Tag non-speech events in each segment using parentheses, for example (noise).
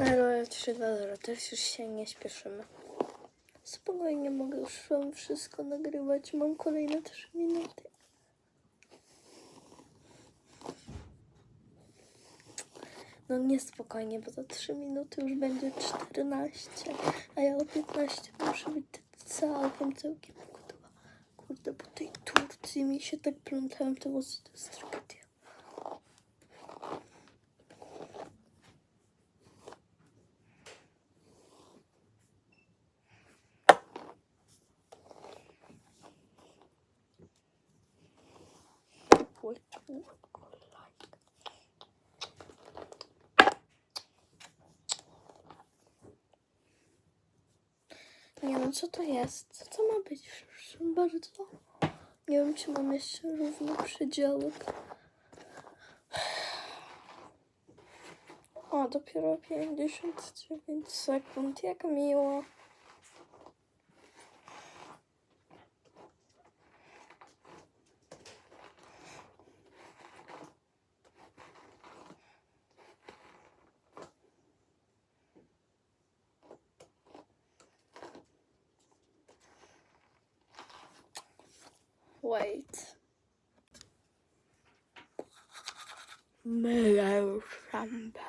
Ale 3, 2, 0, też już się nie śpieszymy. Spokojnie mogę już wam wszystko nagrywać. Mam kolejne 3 minuty. No nie spokojnie, bo za 3 minuty już będzie 14, a ja o 15 muszę być całkiem, całkiem gotowa. Kurde, po tej Turcji mi się tak plątałem te włosy, to jest tragedia. Wait, what, like. Nie wiem, co to jest. Co to ma być? Bardzo. Nie wiem, czy mam jeszcze równy przedziałek. O, dopiero 59 sekund. Jak miło. Wait. Mylę szambę.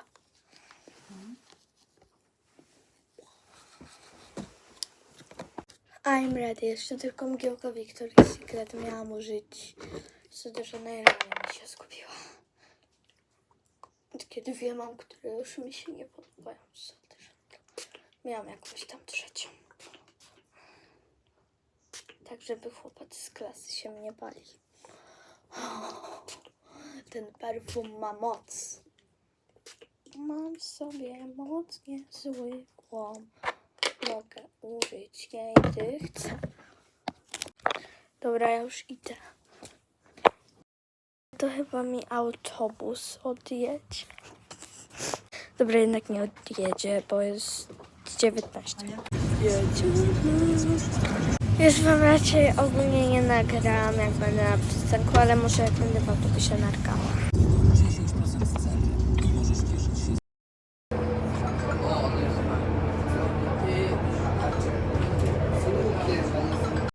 I'm ready. Jeszcze tylko mgiełka Victoria's Secret miałam użyć. Co do Janeiro, ale mi się zgubiła. Kiedy wiem, mam, które już mi się nie podobają. Miałam jakąś tam trzecią. Tak, żeby chłopacy z klasy się mnie bali. (laughs) Ten perfum ma moc. Mam w sobie moc niezwykłą. Mogę użyć jej, gdy chcę. Dobra, ja już idę. To chyba mi autobus odjedzie. Dobra, jednak nie odjedzie, bo jest 19. Już wam raczej ogólnie nie nagram, jak będę na przystanku, ale może jak będę w autobusie narkała. 10%